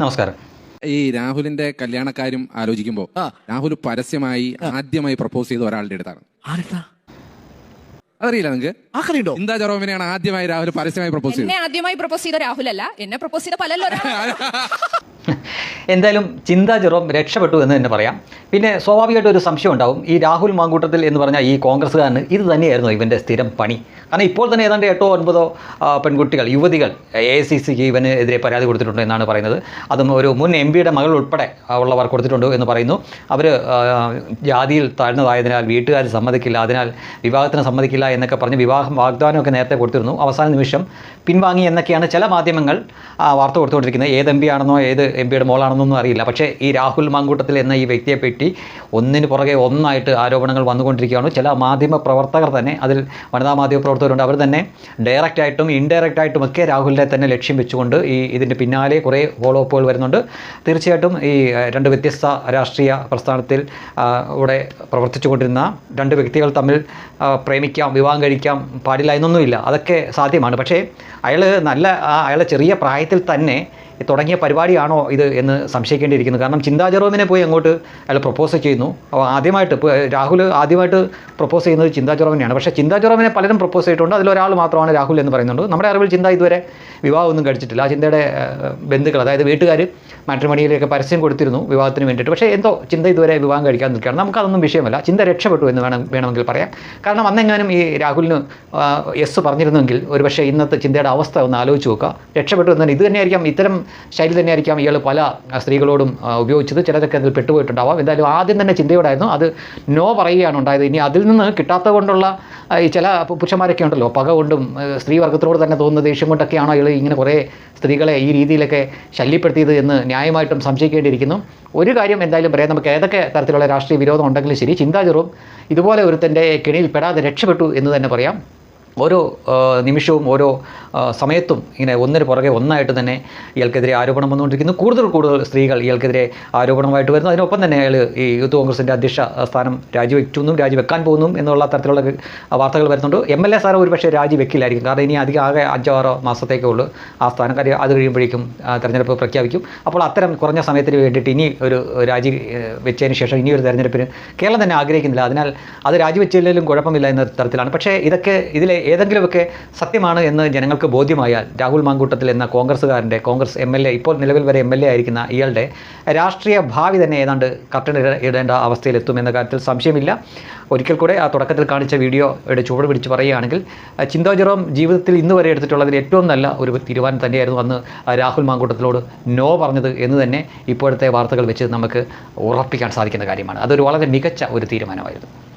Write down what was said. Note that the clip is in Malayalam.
നമസ്കാരം. ഈ രാഹുലിന്റെ കല്യാണക്കാര്യം ആലോചിക്കുമ്പോൾ രാഹുൽ പരസ്യമായി ആദ്യമായി പ്രപ്പോസ് ചെയ്ത ഒരാളുടെ അടുത്താണ്. അതറിയില്ല നിങ്ങൾക്ക് ആക്കറിയുണ്ടോ ഇന്ദാ ജറോമിനെയാണ് ആദ്യമായി രാഹുൽ പരസ്യമായി പ്രപ്പോസ് എന്നെ ചെയ്തത്. ആദ്യമായി പ്രപ്പോസ് ചെയ്ത രാഹുൽ അല്ല എന്നെ പ്രപ്പോസ് ചെയ്ത പലല്ലോ എന്തായാലും ചിന്താ ജെറോം രക്ഷപ്പെട്ടു എന്ന് തന്നെ പറയാം. പിന്നെ സ്വാഭാവികമായിട്ട് ഒരു സംശയം ഉണ്ടാവും. ഈ രാഹുൽ മാങ്കൂട്ടത്തിൽ എന്ന് പറഞ്ഞാൽ ഈ കോൺഗ്രസ്സുകാരന് ഇത് തന്നെയായിരുന്നു ഇവന്റെ സ്ഥിരം പണി. കാരണം ഇപ്പോൾ തന്നെ ഏതാണ്ട് എട്ടോ ഒൻപതോ പെൺകുട്ടികൾ യുവതികൾ എ സി സിക്ക് ഇവന് എതിരെ പരാതി കൊടുത്തിട്ടുണ്ട് എന്നാണ് പറയുന്നത്. അതും ഒരു മുൻ എം പിയുടെ മകൾ ഉൾപ്പെടെ ഉള്ളവർ കൊടുത്തിട്ടുണ്ട് എന്ന് പറയുന്നു. അവർ ജാതിയിൽ താഴ്ന്നതായതിനാൽ വീട്ടുകാർ സമ്മതിക്കില്ല അതിനാൽ വിവാഹത്തിന് സമ്മതിക്കില്ല എന്നൊക്കെ പറഞ്ഞ് വിവാഹം വാഗ്ദാനമൊക്കെ നേരത്തെ കൊടുത്തിരുന്നു. അവസാന നിമിഷം പിൻവാങ്ങി എന്നൊക്കെയാണ് ചില മാധ്യമങ്ങൾ വാർത്ത കൊടുത്തുകൊണ്ടിരിക്കുന്നത്. ഏത് എം പി ആണെന്നോ ഏത് എം പിയുടെ മോളാണെന്നൊന്നും അറിയില്ല. പക്ഷേ ഈ രാഹുൽ മാങ്കൂട്ടത്തിൽ എന്ന ഈ വ്യക്തിയെപ്പറ്റി ഒന്നിന് പുറകെ ഒന്നായിട്ട് ആരോപണങ്ങൾ വന്നുകൊണ്ടിരിക്കുകയാണ്. ചില മാധ്യമ പ്രവർത്തകർ തന്നെ അതിൽ വനിതാ മാധ്യമ പ്രവർത്തകരുണ്ട്. അവർ തന്നെ ഡയറക്റ്റായിട്ടും ഇൻഡയറക്റ്റായിട്ടും ഒക്കെ രാഹുലിനെ തന്നെ ലക്ഷ്യം വെച്ചുകൊണ്ട് ഈ ഇതിന്റെ പിന്നാലെ കുറേ ഫോളോ അപ്പുകൾ വരുന്നുണ്ട്. തീർച്ചയായിട്ടും ഈ രണ്ട് വ്യത്യസ്ത രാഷ്ട്രീയ പ്രസ്ഥാനത്തിൽ ഇവിടെ പ്രവർത്തിച്ചുകൊണ്ടിരുന്ന രണ്ട് വ്യക്തികൾ തമ്മിൽ പ്രേമിക്കാം വിവാഹം കഴിക്കാം പാടില്ല എന്നൊന്നുമില്ല. അതൊക്കെ സാധ്യമാണ്. പക്ഷേ അയാൾ നല്ല അയാളെ ചെറിയ പ്രായത്തിൽ തന്നെ തുടങ്ങിയ പരിപാടിയാണോ ഇത് എന്ന് സംശയിക്കേണ്ടിയിരിക്കുന്നു. കാരണം ചിന്താ പോയി അങ്ങോട്ട് അയാൾ പ്രപ്പോസ് ചെയ്യുന്നു. അപ്പോൾ ആദ്യമായിട്ട് ഇപ്പോൾ രാഹുൽ ആദ്യമായിട്ട് പ്രപ്പോസ് ചെയ്യുന്നത് ചിന്താ പക്ഷേ ചിന്താ പലരും പ്രപ്പോസ് ചെയ്തിട്ടുണ്ട്. അതിലൊരാൾ മാത്രമാണ് രാഹുൽ എന്ന് പറയുന്നുണ്ട്. നമ്മുടെ അറിവിൽ ചിന്ത ഇതുവരെ വിവാഹമൊന്നും കഴിച്ചിട്ടില്ല. ആ ചിന്തയുടെ ബന്ധുക്കൾ അതായത് വീട്ടുകാർ മാട്രിമണിയിലേക്ക് പരസ്യം കൊടുത്തിരുന്നു വിവാഹത്തിന് വേണ്ടിയിട്ട്. പക്ഷേ എന്തോ ചിന്ത ഇതുവരെ വിവാഹം കഴിക്കാൻ നിൽക്കുകയാണ്. നമുക്കതൊന്നും വിഷയമല്ല. ചിന്ത രക്ഷപ്പെട്ടു എന്ന് വേണം വേണമെങ്കിൽ പറയാം. കാരണം അന്നെങ്ങാനും ഈ രാഹുലിന് എസ് പറഞ്ഞിരുന്നെങ്കിൽ ഒരുപക്ഷേ ഇന്നത്തെ ചിന്തയുടെ അവസ്ഥ ഒന്ന് ആലോചിച്ച് നോക്കുക. രക്ഷപ്പെട്ടു എന്നാൽ ഇത് തന്നെയായിരിക്കാം. ഇത്തരം ശൈലി തന്നെയായിരിക്കാം ഇയാൾ പല സ്ത്രീകളോടും ഉപയോഗിച്ചത്. ചിലതൊക്കെ അതിൽ പെട്ടുപോയിട്ടുണ്ടാവാം. എന്തായാലും ആദ്യം തന്നെ ചിന്തയോടായിരുന്നു. അത് നോ പറയുകയാണ് ഉണ്ടായത്. ഇനി അതിൽ നിന്ന് കിട്ടാത്ത കൊണ്ടുള്ള ഈ ചില പുരുഷന്മാരൊക്കെ ഉണ്ടല്ലോ. പക കൊണ്ടും സ്ത്രീ സ്ത്രീവർഗത്തിനോട് തന്നെ തോന്നുന്ന ദേഷ്യം കൊണ്ടൊക്കെയാണോ ഇയാൾ ഇങ്ങനെ കുറേ സ്ത്രീകളെ ഈ രീതിയിലൊക്കെ ശല്യപ്പെടുത്തിയത് എന്ന് ന്യായമായിട്ടും സംശയിക്കേണ്ടിയിരിക്കുന്നു. ഒരു കാര്യം എന്തായാലും പറയാം. നമുക്ക് ഏതൊക്കെ തരത്തിലുള്ള രാഷ്ട്രീയ വിരോധം ഉണ്ടെങ്കിലും ശരി ചിന്താചെറും ഇതുപോലെ ഒരുത്തന്റെ കെണിയിൽ പെടാതെ രക്ഷപ്പെട്ടു എന്ന് തന്നെ പറയാം. ഓരോ നിമിഷവും ഓരോ സമയത്തും ഇങ്ങനെ ഒന്നിന് പുറകെ ഒന്നായിട്ട് തന്നെ ഇയാൾക്കെതിരെ ആരോപണം വന്നുകൊണ്ടിരിക്കുന്നു. കൂടുതൽ കൂടുതൽ സ്ത്രീകൾ ഇയാൾക്കെതിരെ ആരോപണമായിട്ട് വരുന്നു. അതിനൊപ്പം തന്നെ അയാൾ ഈ യൂത്ത് കോൺഗ്രസിന്റെ അധ്യക്ഷ സ്ഥാനം രാജിവെക്കുന്നു രാജിവെക്കാൻ പോകുന്നു എന്നുള്ള തരത്തിലുള്ള വാർത്തകൾ വരുന്നുണ്ട്. എം എൽ എ സാറ് ഒരു പക്ഷേ രാജിവെക്കില്ലായിരിക്കും. കാരണം ഇനി അധികം ആകെ അഞ്ചോ ആറോ മാസത്തേക്കേ ഉള്ളൂ ആ സ്ഥാനം. കാര്യം അത് കഴിയുമ്പോഴേക്കും തെരഞ്ഞെടുപ്പ് പ്രഖ്യാപിക്കും. അപ്പോൾ അത്തരം കുറഞ്ഞ സമയത്തിന് വേണ്ടിയിട്ട് ഇനി ഒരു രാജി വെച്ചതിന് ശേഷം ഇനി ഒരു തെരഞ്ഞെടുപ്പിന് കേരളം തന്നെ ആഗ്രഹിക്കുന്നില്ല. അതിനാൽ അത് രാജിവെച്ചില്ലെങ്കിലും കുഴപ്പമില്ല എന്ന തരത്തിലാണ്. പക്ഷേ ഇതൊക്കെ ഇതിലെ ഏതെങ്കിലുമൊക്കെ സത്യമാണ് എന്ന് ജനങ്ങൾക്ക് ബോധ്യമായാൽ രാഹുൽ മാങ്കൂട്ടത്തിൽ എന്ന കോൺഗ്രസ്സുകാരന്റെ കോൺഗ്രസ് എം എൽ എ ഇപ്പോൾ നിലവിൽ വരെ എം എൽ എ ആയിരിക്കുന്ന ഇയാളുടെ രാഷ്ട്രീയ ഭാവി തന്നെ ഏതാണ്ട് കർട്ടൻ ഇട- ഇടേണ്ട അവസ്ഥയിലെത്തും എന്ന കാര്യത്തിൽ സംശയമില്ല. ഒരിക്കൽ കൂടെ ആ തുടക്കത്തിൽ കാണിച്ച വീഡിയോയുടെ ചുവട് പിടിച്ച് പറയുകയാണെങ്കിൽ ആ, ജെറോം ജീവിതത്തിൽ ഇന്ന് വരെ എടുത്തിട്ടുള്ളതിൽ ഏറ്റവും നല്ല ഒരു തീരുമാനം തന്നെയായിരുന്നു അന്ന് രാഹുൽ മാങ്കൂട്ടത്തിലോട് നോ പറഞ്ഞത് എന്ന് തന്നെ ഇപ്പോഴത്തെ വാർത്തകൾ വെച്ച് നമുക്ക് ഉറപ്പിക്കാൻ സാധിക്കുന്ന കാര്യമാണ്. അതൊരു വളരെ മികച്ച ഒരു തീരുമാനമായിരുന്നു.